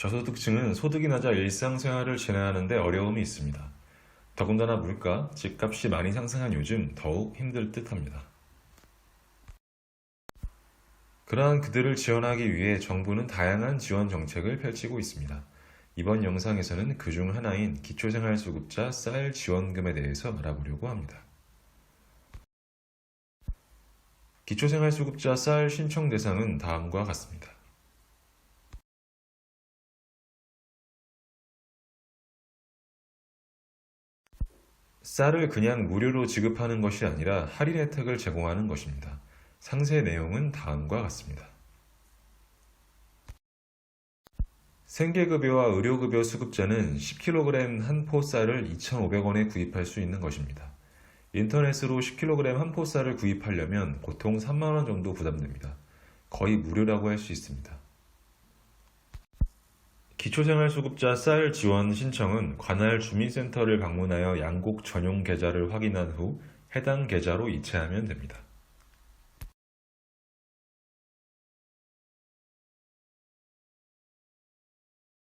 저소득층은 소득이 낮아 일상생활을 지내하는데 어려움이 있습니다. 더군다나 물가, 집값이 많이 상승한 요즘 더욱 힘들 듯 합니다. 그러한 그들을 지원하기 위해 정부는 다양한 지원 정책을 펼치고 있습니다. 이번 영상에서는 그 중 하나인 기초생활수급자 쌀 지원금에 대해서 알아보려고 합니다. 기초생활수급자 쌀 신청 대상은 다음과 같습니다. 쌀을 그냥 무료로 지급하는 것이 아니라 할인 혜택을 제공하는 것입니다. 상세 내용은 다음과 같습니다. 생계급여와 의료급여 수급자는 10kg 한 포 쌀을 2,500원에 구입할 수 있는 것입니다. 인터넷으로 10kg 한 포 쌀을 구입하려면 보통 3만원 정도 부담됩니다. 거의 무료라고 할 수 있습니다. 기초생활수급자 쌀 지원 신청은 관할 주민센터를 방문하여 양곡 전용 계좌를 확인한 후 해당 계좌로 이체하면 됩니다.